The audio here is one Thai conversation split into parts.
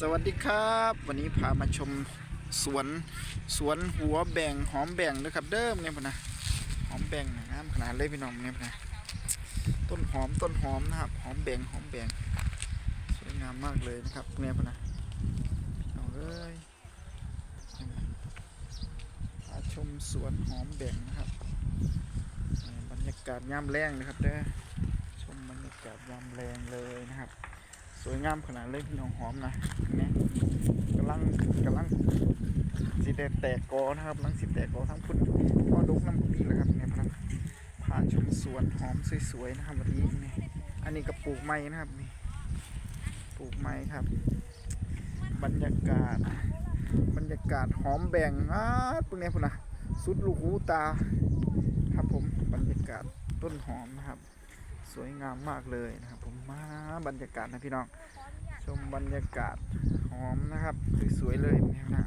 สวัสดีครับ วันนี้พามาชมสวนสวนหัวแบ่งหอมแบ่งนะครับ เดิมเนี่ยพนะหอมแบ่งงามขนาดเลยพี่น้องเนี่ยพนะต้นหอมต้นหอมนะครับ หอมแบ่งหอมแบ่งสวยงามมากเลยนะครับเนี่ยพนะพี่น้องเอ้ยพาชมสวนหอมแบ่งนะครับบรรยากาศยามแรงนะครับเด้อชมบรรยากาศยามแรงเลยนะครับ วยงามขนาดเลยพี่น้องหอมนะเนี่ยกำลังกำลังสีแดงแตกกอนะครับกำลังสีแตกกอทั้งพุ่นพ่อดุกน้ำปีแล้วครับเนี่ยพนักพานชมสวนหอมสวยๆนะครับวันนี้นี่อันนี้ก็ปลูกไม้นะครับนี่ปลูกไม้ครับ บรรยากาศ บรรยากาศหอมแบ่งอ่าพวกนี้พุ่นนะสุดลูกหูตา ครับผมบรรยากาศต้นหอมนะครับ สวยงามมากเลยนะครับ ผมมาบรรยากาศนะพี่น้อง ชมบรรยากาศหอมนะครับสวยๆเลยนี่ยนะ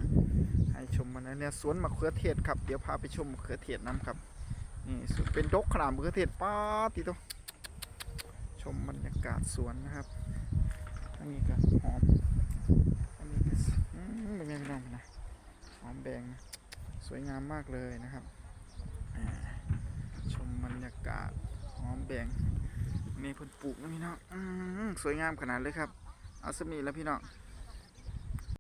ให้ชมมันนะเนี่ยสวนมะเขือเทศครับ เดี๋ยวพาไปชมมะเขือเทศน้ำครับนี่สุดเป็นดกขนาดมะเขือเทศป้าติโตชมบรรยากาศสวนนะครับอันนี้ก็หอมอันนี้ก็อืมเป็นไงพี่น้องนะหอมแดงสวยงามมากเลยนะครับชมบรรยากาศหอมแดง นี่เพิ่นปลูกนะพี่น้องสวยงามขนาดเลยครับ เอาสมีแล้วพี่น้อง